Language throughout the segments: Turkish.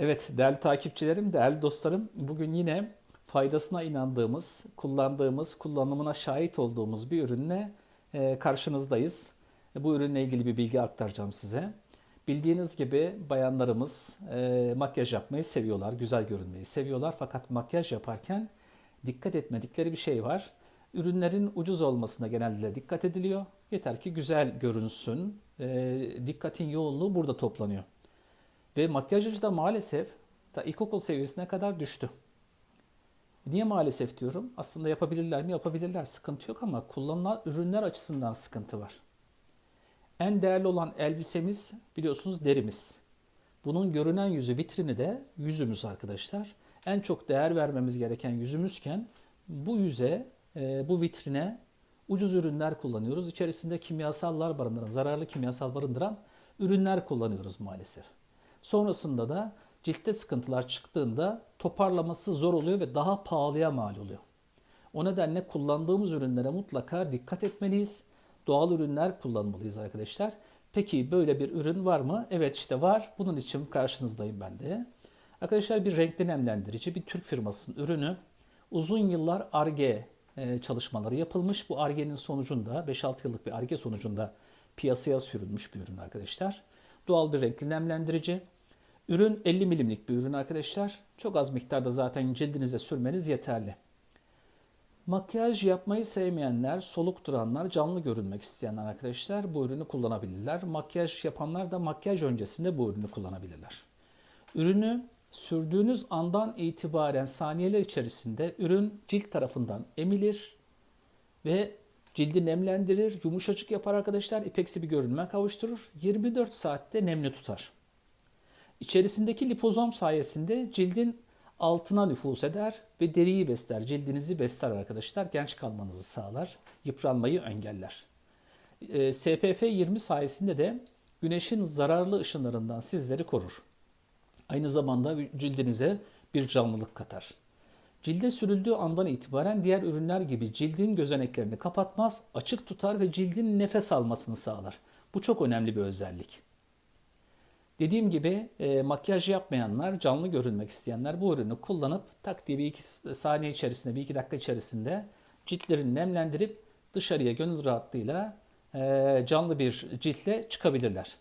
Evet değerli takipçilerim, değerli dostlarım bugün yine faydasına inandığımız, kullandığımız, kullanımına şahit olduğumuz bir ürünle e, karşınızdayız. Bu ürünle ilgili bir bilgi aktaracağım size. Bildiğiniz gibi bayanlarımız e, makyaj yapmayı seviyorlar, güzel görünmeyi seviyorlar. Fakat makyaj yaparken dikkat etmedikleri bir şey var. Ürünlerin ucuz olmasına genelde dikkat ediliyor. Yeter ki güzel görünsün. E, dikkatin yoğunluğu burada toplanıyor. Ve makyajcı da maalesef ta ilkokul seviyesine kadar düştü. Niye maalesef diyorum? Aslında yapabilirler mi? Yapabilirler. Sıkıntı yok ama kullanılan ürünler açısından sıkıntı var. En değerli olan elbisemiz biliyorsunuz derimiz. Bunun görünen yüzü vitrini de yüzümüz arkadaşlar. En çok değer vermemiz gereken yüzümüzken bu yüze, e, bu vitrine ucuz ürünler kullanıyoruz. İçerisinde kimyasallar barındıran, zararlı kimyasal barındıran ürünler kullanıyoruz maalesef. Sonrasında da ciltte sıkıntılar çıktığında toparlaması zor oluyor ve daha pahalıya mal oluyor. O nedenle kullandığımız ürünlere mutlaka dikkat etmeliyiz. Doğal ürünler kullanmalıyız arkadaşlar. Peki böyle bir ürün var mı? Evet işte var. Bunun için karşınızdayım ben de. Arkadaşlar bir renkli nemlendirici, bir Türk firmasının ürünü. Uzun yıllar ARGE çalışmaları yapılmış. Bu ARGE'nin sonucunda 5-6 yıllık bir ARGE sonucunda piyasaya sürülmüş bir ürün arkadaşlar. Doğal bir renkli nemlendirici. Ürün 50 milimlik bir ürün arkadaşlar. Çok az miktarda zaten cildinize sürmeniz yeterli. Makyaj yapmayı sevmeyenler, soluk duranlar, canlı görünmek isteyenler arkadaşlar bu ürünü kullanabilirler. Makyaj yapanlar da makyaj öncesinde bu ürünü kullanabilirler. Ürünü sürdüğünüz andan itibaren saniyeler içerisinde ürün cilt tarafından emilir ve cildi nemlendirir, yumuşacık yapar arkadaşlar, ipeksi bir görünme kavuşturur. 24 saatte nemli tutar. İçerisindeki lipozom sayesinde cildin altına nüfus eder ve deriyi besler, cildinizi besler arkadaşlar. Genç kalmanızı sağlar, yıpranmayı engeller. E, SPF 20 sayesinde de güneşin zararlı ışınlarından sizleri korur. Aynı zamanda cildinize bir canlılık katar. Cilde sürüldüğü andan itibaren diğer ürünler gibi cildin gözeneklerini kapatmaz, açık tutar ve cildin nefes almasını sağlar. Bu çok önemli bir özellik. Dediğim gibi e, makyaj yapmayanlar, canlı görünmek isteyenler bu ürünü kullanıp tak diye bir iki saniye içerisinde, bir iki dakika içerisinde ciltlerini nemlendirip dışarıya gönül rahatlığıyla e, canlı bir ciltle çıkabilirler.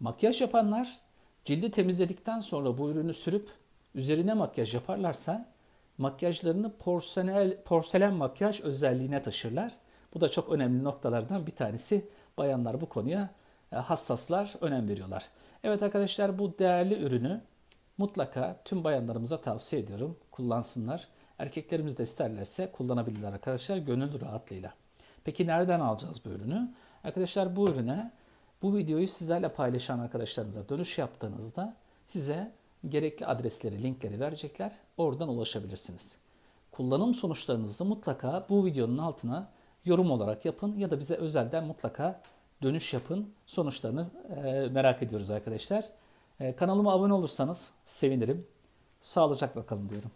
Makyaj yapanlar cildi temizledikten sonra bu ürünü sürüp üzerine makyaj yaparlarsa makyajlarını porselen, porselen makyaj özelliğine taşırlar. Bu da çok önemli noktalardan bir tanesi. Bayanlar bu konuya e, hassaslar, önem veriyorlar. Evet arkadaşlar bu değerli ürünü mutlaka tüm bayanlarımıza tavsiye ediyorum. Kullansınlar. Erkeklerimiz de isterlerse kullanabilirler arkadaşlar gönül rahatlığıyla. Peki nereden alacağız bu ürünü? Arkadaşlar bu ürüne bu videoyu sizlerle paylaşan arkadaşlarınıza dönüş yaptığınızda size gerekli adresleri, linkleri verecekler. Oradan ulaşabilirsiniz. Kullanım sonuçlarınızı mutlaka bu videonun altına yorum olarak yapın ya da bize özelden mutlaka dönüş yapın. Sonuçlarını e, merak ediyoruz arkadaşlar. E, kanalıma abone olursanız sevinirim. Sağlıcakla kalın diyorum.